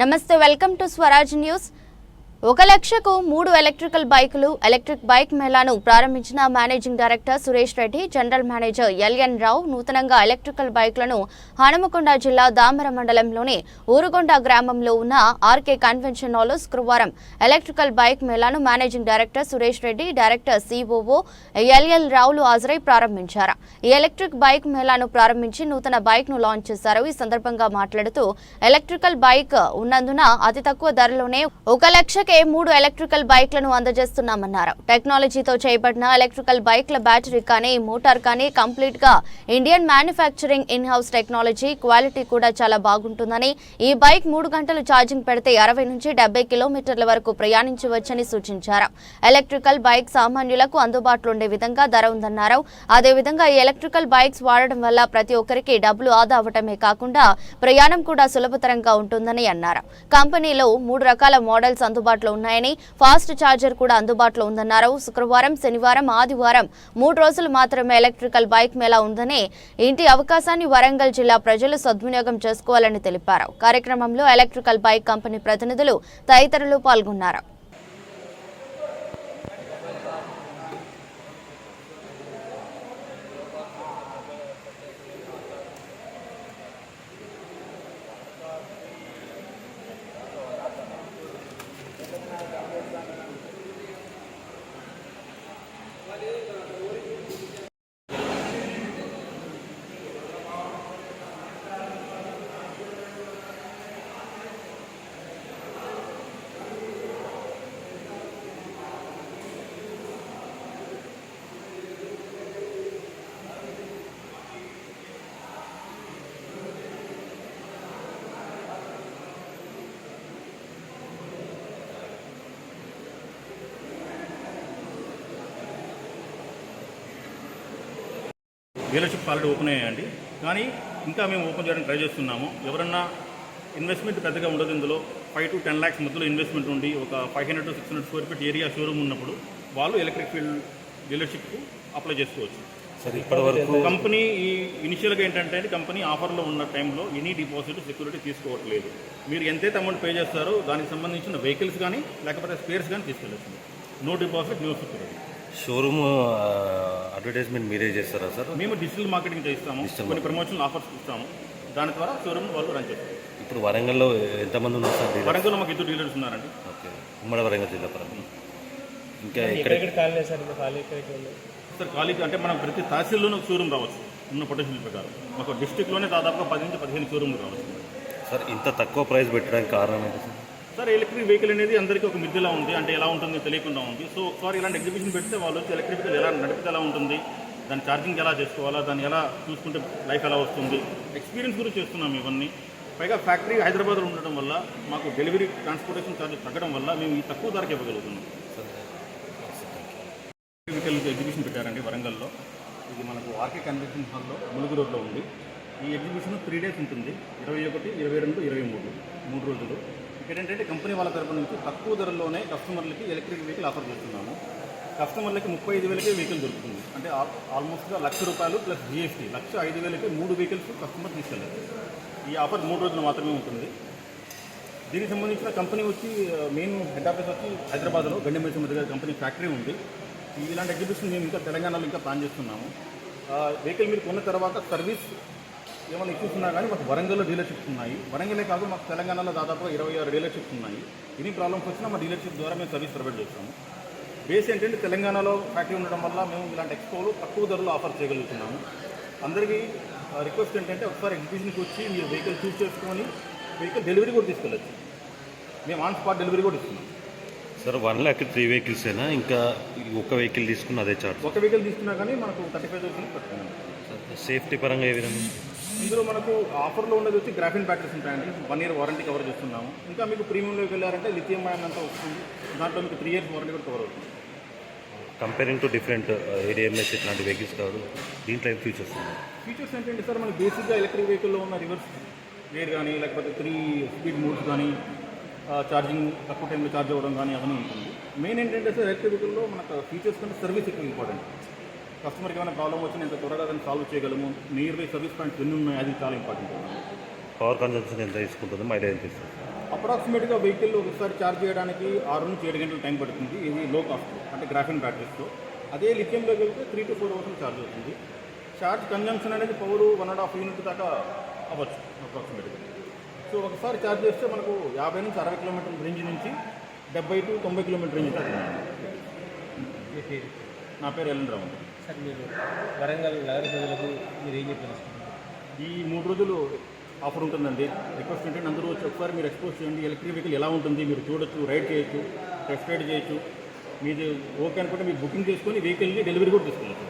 నమస్తే welcome to Swaraj news. ఒక లక్షకు మూడు ఎలక్ట్రికల్ బైకులు ఎలక్ట్రిక్ బైక్ మేళాను ప్రారంభించిన managing director Suresh Reddy general manager LN Rao నూతనంగా ఎలక్ట్రికల్ బైకులను హనుమకొండ జిల్లా దామర మండలంలోని ఊరుగొండ గ్రామంలో ఉన్న ఆర్కే కన్వెన్షన్ హాల్లో శుక్రవారం electrical bike మేళాను managing director Suresh Reddy director COO LL రావులు హాజరై ప్రారంభించారు. ఈ ఎలక్ట్రిక్ బైక్ మేళాను ప్రారంభించి నూతన బైక్ను లాంచ్ చేశారు. ఈ సందర్భంగా మాట్లాడుతూ ఎలక్ట్రికల్ బైక్ ఉన్నందున అతి తక్కువ ధరలోనే ఒక లక్షకే మూడు ఎలక్ట్రికల్ బైక్లను అందజేస్తున్నామన్నారు. టెక్నాలజీతో చేయబడిన ఎలక్ట్రికల్ బైక్ల బ్యాటరీ కానీ మోటార్ కానీ కంప్లీట్గా Indian manufacturing in house technology quality కూడా చాలా బాగుంటుందని ఈ బైక్ మూడు గంటలు ఛార్జింగ్ పెడితే అరవై నుంచి డెబ్బై కిలోమీటర్ల వరకు ప్రయాణించవచ్చని సూచించారు. ఎలక్ట్రికల్ బైక్ సామాన్యులకు అందుబాటులో ఉండే విధంగా ధర ఉందన్నారు. అదేవిధంగా ఈ ఎలక్ట్రికల్ బైక్స్ వాడడం వల్ల ప్రతి ఒక్కరికి డబ్బులు ఆదా అవటమే కాకుండా ప్రయాణం కూడా సులభతరంగా ఉంటుందని అన్నారు. కంపెనీలో మూడు రకాల మోడల్స్ అందుబాటులో ఉన్నాయని ఫాస్ట్ ఛార్జర్ కూడా అందుబాటులో ఉందన్నారు. శుక్రవారం శనివారం ఆదివారం మూడు రోజులు మాత్రమే ఎలక్ట్రికల్ బైక్ మేళా ఉందని ఇంటి అవకాశాన్ని వరంగల్ జిల్లా ప్రజలు సద్వినియోగం చేసుకోవాలని తెలిపారు. కార్యక్రమంలో ఎలక్ట్రికల్ బైక్ కంపెనీ ప్రతినిధులు తదితరులు పాల్గొన్నారు. డీలర్షిప్ ఆల్రెడీ ఓపెన్ అయ్యాయండి. కానీ ఇంకా మేము ఓపెన్ చేయడానికి ట్రై చేస్తున్నాము. ఎవరన్నా ఇన్వెస్ట్మెంట్ పెద్దగా ఉండదు ఇందులో. ఫైవ్ టు టెన్ ల్యాక్స్ మధ్యలో ఇన్వెస్ట్మెంట్ ఉండి ఒక five hundred to six hundred square feet area showroom ఉన్నప్పుడు వాళ్ళు ఎలక్ట్రిక్ ఫీల్డ్ డీలర్షిప్కు అప్లై చేసుకోవచ్చు. సార్ ఇప్పటి వరకు కంపెనీ ఈ ఇనిషియల్గా ఏంటంటే కంపెనీ ఆఫర్లో ఉన్న టైంలో ఎనీ డిపాజిట్ సెక్యూరిటీ తీసుకోవట్లేదు. మీరు ఎంతైతే అమౌంట్ పే చేస్తారో దానికి సంబంధించిన వెహికల్స్ కానీ లేకపోతే స్పేర్స్ కానీ తీసుకెళ్ళచ్చు. No deposit no security. Showroom advertisement మీరే చేస్తారా సార్? మేము డిజిటల్ మార్కెటింగ్ చేస్తాము కొన్ని ప్రమోషనల్ ఆఫర్స్ ఇస్తాము. దాని ద్వారా షోరూమ్ వాళ్ళు రన్ చేస్తారు. ఇప్పుడు వరంగల్లో ఎంతమంది ఉన్నారు సార్ వరంగల్లో మాకు ఇద్దరు డీలర్స్ ఉన్నారండి. ఓకే. ఉమ్మడి వరంగల్ జిల్లా పరంగా. ఇంకా ఇక్కడ ఖాళీ సార్? ఖాళీ సార్ ఖాళీ అంటే మనం ప్రతి తహసీల్లోనే ఒక షోరూమ్ రావచ్చు. ఉన్న పొటెన్షియల్ ప్రకారం. మాకు డిస్టిక్లోనే దాదాపుగా పది నుంచి పదిహేను షోరూమ్లు రావచ్చు. సార్ ఇంత తక్కువ ప్రైస్ పెట్టడానికి కారణం ఏంటి సార్? సార్ ఎలక్ట్రిక్ వెహికల్ అనేది అందరికీ ఒక మిద్దెలా ఉంది. అంటే ఎలా ఉంటుంది తెలియకుండా ఉంది. సో ఒకసారి ఇలాంటి ఎగ్జిబిషన్ పెడితే వాళ్ళు వచ్చి ఎలక్ట్రిక్ వెహికల్ ఎలా నడిపితే ఎలా ఉంటుంది దాని ఛార్జింగ్ ఎలా చేసుకోవాలా దాన్ని ఎలా చూసుకుంటే లైఫ్ ఎలా వస్తుంది. ఎక్స్పీరియన్స్ గురించి చేస్తున్నాం ఇవన్నీ. పైగా ఫ్యాక్టరీ హైదరాబాద్లో ఉండడం వల్ల మాకు డెలివరీ ట్రాన్స్పోర్టేషన్ ఛార్జెస్ తగ్గడం వల్ల మేము ఈ తక్కువ ధరకు ఇవ్వగలుగుతున్నాం. వెహికల్ ఎగ్జిబిషన్ పెట్టారండి వరంగల్లో. ఇది మనకు ఆర్కే కన్వెన్షన్ హాల్లో ములుగు రోడ్లో ఉంది. ఈ ఎగ్జిబిషన్ త్రీ డేస్ ఉంటుంది. ఇరవై ఒకటి ఇరవై రెండు ఇరవై మూడు. మూడు రోజులు. ఇక్కడ ఏంటంటే కంపెనీ వాళ్ళ తరపు నుంచి తక్కువ ధరలోనే కస్టమర్లకి ఎలక్ట్రిక్ వెహికల్ ఆఫర్ చేస్తున్నాము. కస్టమర్లకి ముప్పై ఐదు వేలకే వెహికల్ దొరుకుతుంది. అంటే ఆల్మోస్ట్గా లక్ష రూపాయలు ప్లస్ జిఎస్టీ లక్ష ఐదు వేలకి మూడు వెహికల్స్ కస్టమర్ తీసుకెళ్ళారు ఈ ఆఫర్ మూడు రోజులు మాత్రమే ఉంటుంది. దీనికి సంబంధించిన కంపెనీ వచ్చి మెయిన్ హెడ్ ఆఫీస్ వచ్చి హైదరాబాద్లో గండిమేశ్వర మధ్య గారి కంపెనీ ఫ్యాక్టరీ ఉంది. ఇలాంటి ఎగ్జిబిషన్ మేము ఇంకా తెలంగాణలో ఇంకా ప్లాన్ చేస్తున్నాము. ఆ, వెహికల్ మీరు కొన్న తర్వాత సర్వీస్ ఏమైనా ఇష్యూస్ ఉన్నా కానీ మాకు వరంగల్లో డీలర్షిప్స్ ఉన్నాయి. వరంగలే కాదు మాకు తెలంగాణలో దాదాపుగా ఇరవై ఆరు డీలర్షిప్స్ ఉన్నాయి. ఎన్ని ప్రాబ్లమ్స్ వచ్చినా మా డీలర్షిప్ ద్వారా మేము సర్వీస్ ప్రొవైడ్ చేస్తాము. బేస్ ఏంటంటే తెలంగాణలో ఫ్యాక్టరీ ఉండడం వల్ల మేము ఇలాంటి ఎక్స్పోలు తక్కువ ధరలో ఆఫర్ చేయగలుగుతున్నాము. అందరికీ రిక్వెస్ట్ ఏంటంటే ఒకసారి ఎగ్జిబిషన్కి వచ్చి మీరు వెహికల్ చూస్ చేసుకొని వెహికల్ డెలివరీ కూడా తీసుకెళ్ళచ్చు. మేము ఆన్ స్పాట్ డెలివరీ కూడా ఇస్తున్నాం. సార్ వన్ ల్యాక్ త్రీ వెహికల్సేనా? ఇంకా ఈ ఒక్క వెహికల్ తీసుకున్న అదే చార్జ్. ఒక వెహికల్ తీసుకున్నా కానీ మనకు థర్టీ ఫైవ్ థౌసండ్ పడుతుంది. సేఫ్టీ పరంగా ఏ విధంగా? ఇందులో మనకు ఆఫర్లో ఉన్నది వచ్చి గ్రాఫిన్ బ్యాటరీస్ ఉంటాయండి. వన్ ఇయర్ వారంటీ కవర్ చేస్తున్నాము. ఇంకా మీకు ప్రీమియంలోకి వెళ్ళారంటే లిథియం అయన్ అంతా వస్తుంది. దాంట్లో మీకు త్రీ ఇయర్స్ వారంటీ కూడా కవర్ అవుతుంది. కంపేరింగ్ టు డిఫరెంట్ ఏడిఎంఎస్ ఇట్లాంటి వెహికల్స్ కాదు. దీంట్లో ఏం ఫీచర్స్ ఉన్నాయి? ఫీచర్స్ ఏంటంటే సార్ మనకి బేసిక్గా ఎలక్ట్రిక్ వెహికల్లో ఉన్న రివర్స్ గేర్ కానీ లేకపోతే త్రీ స్పీడ్ మోడ్స్ కానీ ఛార్జింగ్ తక్కువ టైంలో ఛార్జ్ అవ్వడం కానీ అవన్నీ ఉంటుంది. మెయిన్ ఏంటంటే సార్ ఎలక్ట్రిక్ వెహికల్లో మనకు ఫీచర్స్ కంటే సర్వీస్ ఎక్కువ ఇంపార్టెంట్ కస్టమర్కి ఏమైనా ప్రాబ్లం వచ్చినా ఎంత త్వరగా దాన్ని సాల్వ్ చేయగలము? నియర్ బై సర్వీస్ పాయింట్స్ ఎన్ని ఉన్నాయి అది చాలా ఇంపార్టెంట్ పవర్ కన్జంప్షన్ ఎంత తీసుకుంటుంది మైలేజ్ ఎంత అప్రాక్సిమేట్గా వెహికల్ ఒకసారి ఛార్జ్ చేయడానికి ఆరు నుంచి ఏడు గంటలు టైం పడుతుంది. ఇది లో కాస్ట్ అంటే గ్రాఫిన్ బ్యాటరీస్తో అదే లిథియంలో వెళ్తే three to four hours charge అవుతుంది. ఛార్జ్ కన్జంప్షన్ అనేది power one and half unit దాకా అవ్వచ్చు అప్రాక్సిమేట్గా సో ఒకసారి ఛార్జ్ చేస్తే మనకు యాభై నుంచి అరవై కిలోమీటర్ల రేంజ్ నుంచి డెబ్బై టు తొంభై కిలోమీటర్ రేంజ్ నా పేరు ఎల్ఎన్ రావు. సార్ మీరు వరంగల్ నగర ప్రజలకు మీరు ఏం చెప్పారు? ఈ మూడు రోజులు ఆఫర్ ఉంటుందండి. రిక్వెస్ట్ ఏంటంటే అందరూ వచ్చి ఒకసారి మీరు ఎక్స్పోజ్ చేయండి. ఎలక్ట్రిక్ వెహికల్ ఎలా ఉంటుంది మీరు చూడొచ్చు రైడ్ చేయొచ్చు టెస్ట్ రైడ్ చేయొచ్చు. మీది ఓకే అనుకుంటే మీరు బుకింగ్ చేసుకొని వెహికల్ని డెలివరీ కూడా తీసుకెళ్ళచ్చు.